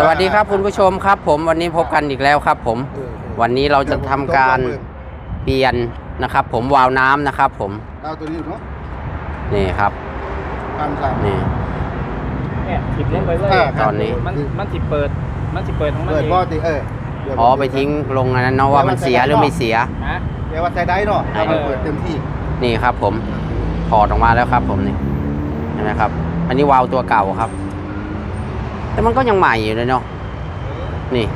สวัสดีครับคุณผู้ชมครับ ผมวันนี้พบกันอีกแล้วครับ ผมเออวันนี้เราจะทำการเปลี่ยนนะครับ ผมวาล์วน้ำนะครับ ผมเอาตัวนี้อยู่เนาะนี่ครับพันสามนี่ เนี่ยถิบลงไปเลยอ่าตอนนี้ มันมันถิบเปิด มันถิบเปิดของมันเปิดเองบ่อติเออเดี๋ยวอ๋อไปทิ้งลงอันนั้นเนาะว่ามันเสียหรือไม่เสียฮะเดี๋ยวว่าใช้ได้เนาะถ้ามันเปิดเต็มที่นี่ครับ ผมถอดออกมาแล้วครับ ผมนี่เห็นไหมครับ อันนี้วาล์วตัวเก่าครับ แต่มันก็ยังใหม่อยู่เลยเนาะนี่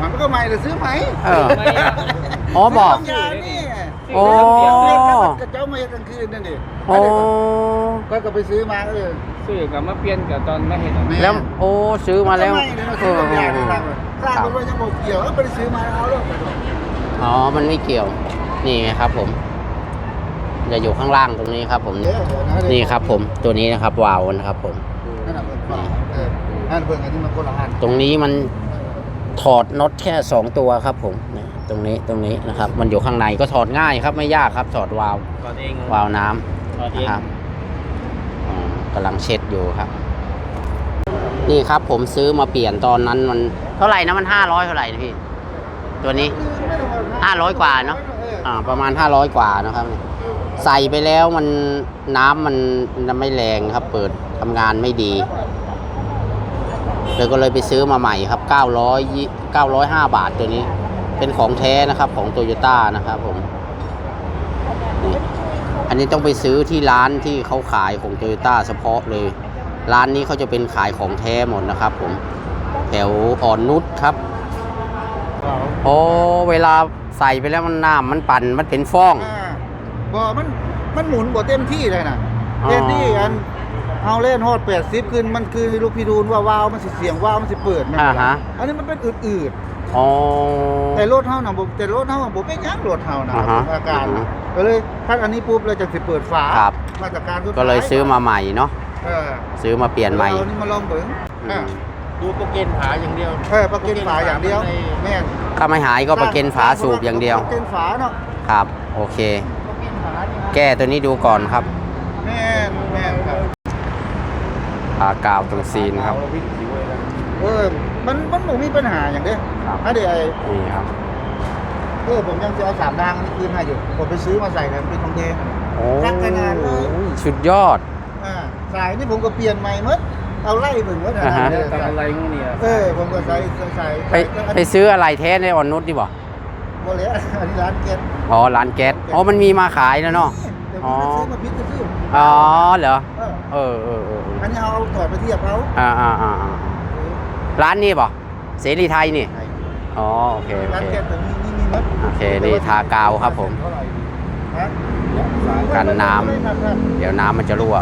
มันก็ใหม่เลยซื้อไหมเอออ๋อบอก ซื้ต้งยานี่โอ้เรียกกันกับเจ้ามาเฮ็ดกลางคืนนั่นดิโอ้ก็ก็ไปซื้อมาเออซื้อกับมาเปลี่ยนกับตอนมาเห็นแม่ แล้วโอ้ซื้อมาแล้วนก็ใหม่เลยเนาะซื้อต้นยาเนี่ยสร้างสร้างคนว่ายังบ่เกี่ยวเออไปซื้อมาเอาแล้วไปดูอ๋อ มันไม่เกี่ยว นี่ไงครับ ผมจะอยู่ข้างล่างตรงนี้ครับ ผม เดี๋ยวเดี๋ยวะนี่ครับ ผมตัวนี้นะครับวาล์วนะครับ ผม นั่นน่ะเปิดฝาเออ นั่นเบิ่งอันนี้มันคนละอันตรงนี้มันถอดน็อตแค่สองตัวครับผมนี่ตรงนี้ตรงนี้นะครับ มันอยู่ข้างในก็ถอดง่ายครับไม่ยากครับถอดวาล์วก่อนเองวาล์วน้ำก่อนเอนะงครับอ่ากำลังเช็ดอยู่ครับ นี่ครับผมซื้อมาเปลี่ยนตอนนั้นมันเท่าไหร่นะมันห้าร้อยเท่าไหร่นะพี่ ตัวนี้ห้าร้อยกว่าเนอะ อ่าประมาณห้าร้อยกว่านะครับนี่ใส่ไปแล้วมันน้ำมันมันไม่แรงครับ เปิดทำงานไม่ดี เลยก็เลยไปซื้อมาใหม่ครับ 900 905 บาทตัวนี้ เป็นของแท้นะครับของโตโยต้านะครับผมนี่อันนี้ต้องไปซื้อที่ร้านที่เขาขายของโตโยต้าเฉพาะเลย ร้านนี้เขาจะเป็นขายของแท้หมดนะครับ ผม แถวอ่อนนุชครับโอ้เวลาใส่ไปแล้วมันน้ำมันปั่นมันเป็นฟองอ่าบ่มันมันหมุนบ่เต็มที่เลยนะอ๋อเต็มที่อัน เอาเล่นฮอด80ขึ้นมันคือลูกพี่ดูนว่าวาวมันสิเสียงวาวมันสิเปิดมันอ่าฮะ อันนี้มันเป็นอืดอ๋อ ๆแต่รถเฮาน่ะบ่แต่รถเฮาบ่เป็นหยังรถเฮาน่ะอ่าฮะอาการอือฮึก็เลยถ้าอันนี้ปุ๊บเราจะสิเปิดฝาครับ มาตรการสุดท้ก็เลยซื้อมาใหม่เนาะ เออซื้อมาเปลี่ยนใหม่ เอานี่มาลองเบิ่งอ่าดูโปรเกนผาอย่างเดียวเออประกันฝาอย่างเดียวแม่นถ้าไม่หายก็ประเกันฝาสูบอย่างเดียว ประกันฝาเนาะ ครับ โอเคประกันฝานี่ครับ แก้ตัวนี้ดูก่อนครับ แม่นแม่นครับ ปากาวตรงซีนครับ เออมันมันบ่มีปัญหาอย่างเด้อครับอันเดี๋ยวไอ้นี่ครับเออผมยังจะเอาสามดางอันนี้คืนให้อยู่ ผมไปซื้อมาใส่เลยมันเป็นทองแดง โอ้รักขนาดเลยสุดยอด อ่าสายนี่ผมก็เปลี่ยนใหม่หมดเอาไล่เบิ่งว่าอ่าฮะเออทำอะไรงูเนี่ยเออผมก็ใส่ใส่ใส่ไปไปซื้ออะไรแท้ในออนนุชดีบ่บ่แล้วอันนี้ร้านเก็ตอ๋อร้านแก๊สอ๋อมันมีมาขายแล้วเนาะ แต่ผมซื้อมาพิษซื้ออ๋อเหรอ เออเออเออเออเอออันนี้เอาถอดไปเทียบเอาอ่าอ่าอ่าอ่าร้านนี้บ่เสรีไทยนี่ อ๋อ โอเค โอร้านเคเก็ตผมมีนี่มีหมดโอเคนี่ทากาวครับผมฮะกันน้ำเดี๋ยวน้ำมันจะรั่ว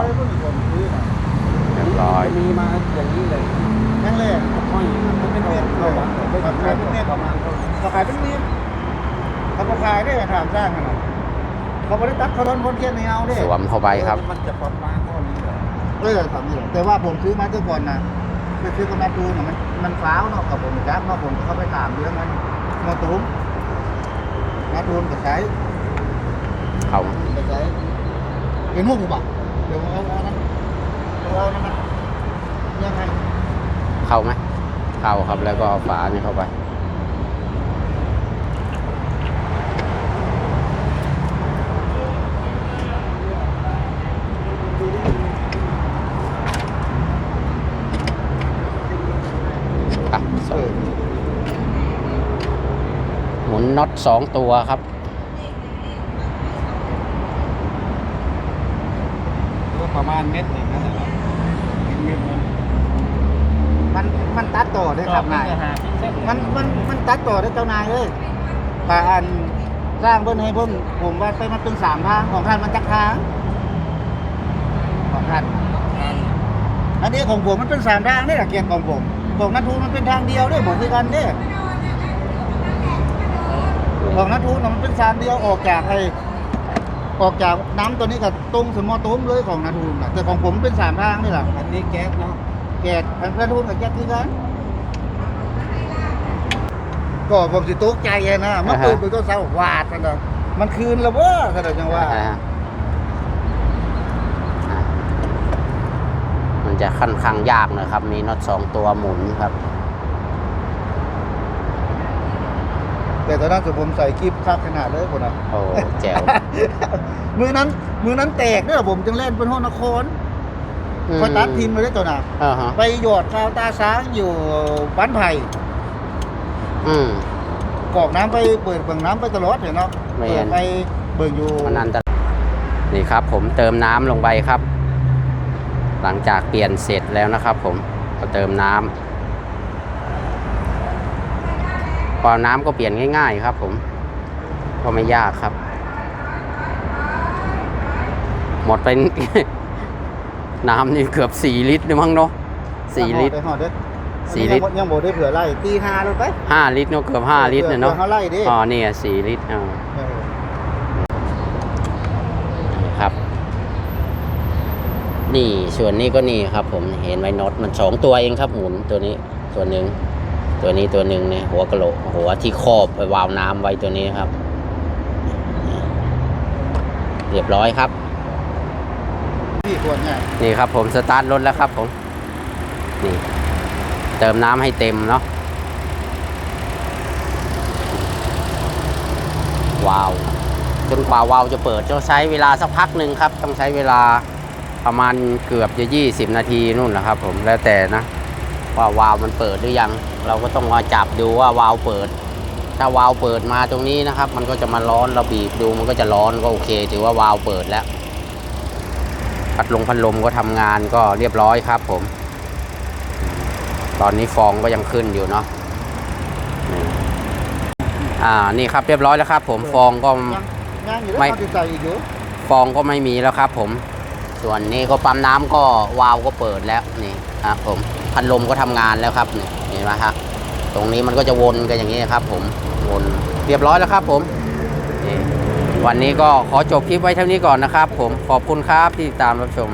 เรียบร้อย มีมาอย่างนี้เลยนั่นแหละห้อยมันเป็นเม็ดเลยขายเป็นเม็ดประมาณเขาขายเป็นเม็ดเขาบ่ขายได้ถามสร้างกันน่ะ เขาไม่ได้ตัดเขาโดนคนเขียนไม่เอาเด้สวมเข้าไปครับ มันจะปลอดมาก้อนนี้เลยเออทำนี่แหละแต่ว่าผมซื้อมาเจ้าก่อนนะไปซื้อกับนาตูนน่ะมันมันฟ้าวเนาะกับผมจักเนาะผมก็เข้าไปถามเรื่องนั้นนาตูนนาตูนก็ใช้เขาก็ใช้เป็นมุกบ่เดี๋ยวเอาเอานั้นเอาเอานั้นนะยังไงเข้าไหมเข้าครับแล้วก็เอาฝานี่เข้าไป อะส เอ อง อ ห มุนน็อตสองตัวครับ ก็ประมาณเม็ดหนึ่งนั่นแหละเม็ดนึงมันมันตัดต่อได้ครับนายมันมันมันตัดต่อได้เจ้านายเลยแต่อันสร้างเพิ่นให้เพิ่นผมว่าไปมันเป็นสามทางของท่านมันจักทางของท่านอันนี้ของผมมันเป็นสามทางนี่แหละเกียรติของผมของนัททูนมันเป็นทางเดียวเด้ผมคือกันเด้ ของนัททูนน่ะมันเป็นสามเดียวออกจากไอ้ออกจากน้ำตัวนี้กับตรงสมอตุ้มเลยของนัททูนน่ะแต่ของผมเป็นสามทางนี่แหละอันนี้แก๊สเนาะแกดพันกระทูนกับแกดคือกันก็ผมสิตกใจอะนะเมื่อคืนไปก็เศร้าวาดกันนะมันคืนแล้วเว่าขนาดจังว่าอ่าอะมันจะค่อนข้างยากหนะครับ มีน็อตสองตัวหมุนครับ ตอนนั้นสุผมใส่คลิปคักขนาดเลยคนน่ะโอ้แจ๋วมือนั้น มือนั้นแตกเด้อผมจึงเล่นเป็นห้องนครคอยตัดทีมมาได้ตัวน่ะอ่าฮะไปหยอดคาวตาช้างอยู่บ้านไผ่อืมกรอกน้ำไปเปิดเบิ่งน้ำไปตลอดเห็นเนาะไม่เปิเห็ดนไปเบิ่งอยู่มันอันตรายนี่ครับ ผมเติมน้ำลงไปครับ หลังจากเปลี่ยนเสร็จแล้วนะครับ ผมก็เติมน้ำ พอน้ำก็เปลี่ยนง่าย ๆ ครับ ผมก็ไม่ยากครับ หมดไป น้ำนี่เกือบสี่ลิตรนี่มั้งเนาะสี่ลิตรไปหอดเด้อสี่ลิตรยังบ่ได้เผื่อไล่ตีห้าลงไปห้าลิตรเนาะเกือบห้าลิตรเนี่ยเนาะผื่อเขาไล่ดิอ๋อเนี่ยสี่ลิตรอ่าเออครับ นี่ส่วนนี้ก็นี่ครับ ผมเห็นไหมน็อตมันสองตัวเองครับหมุนตัวนี้ตัวหนึ่ง ตัวนี้ตัวหนึ่งเนี่ยหัวกะโหลกหัวที่ครอบไปวาวน้ำไว้ตัวนี้ครับ เรียบร้อยครับพี่ควรเนี่ยนี่ครับผมสตาร์ทรถแล้วครับผม นี่ เติมน้ำให้เต็มเนาะวาวจนกว่าวาวจะเปิดจะใช้เวลาสักพักหนึ่งครับ ต้องใช้เวลาประมาณเกือบจะ 20 นาทีนู่นแหละครับผมแล้วแต่นะ ว่าวาล์วมันเปิดหรือยัง เราก็ต้องมาจับดูว่าวาล์วเปิด ถ้าวาล์วเปิดมาตรงนี้นะครับ มันก็จะมาร้อนเราบีบดูมันก็จะร้อนก็โอเค ถือว่าวาล์วเปิดแล้วพัดลมพัดลมก็ทำงานก็เรียบร้อยครับ ผม ตอนนี้ฟองก็ยังขึ้นอยู่เนาะนี่อ่านี่ครับเรียบร้อยแล้วครับ ผมฟองก็ยังยังอยู่ไม่แล้วเขาติดใจอีกอยู่ฟองก็ไม่มีแล้วครับ ผม ส่วนนี้ก็ปั๊มน้ำก็วาล์วก็เปิดแล้วนี่ครับผม พัดลมก็ทำงานแล้วครับนี่เห็นไหมครับตรงนี้มันก็จะวนกันอย่างนี้ครับผมวนเรียบร้อยแล้วครับผมวันนี้ก็ขอจบคลิปไว้เท่านี้ก่อนนะครับ ผมขอบคุณครับที่ติดตามรับชม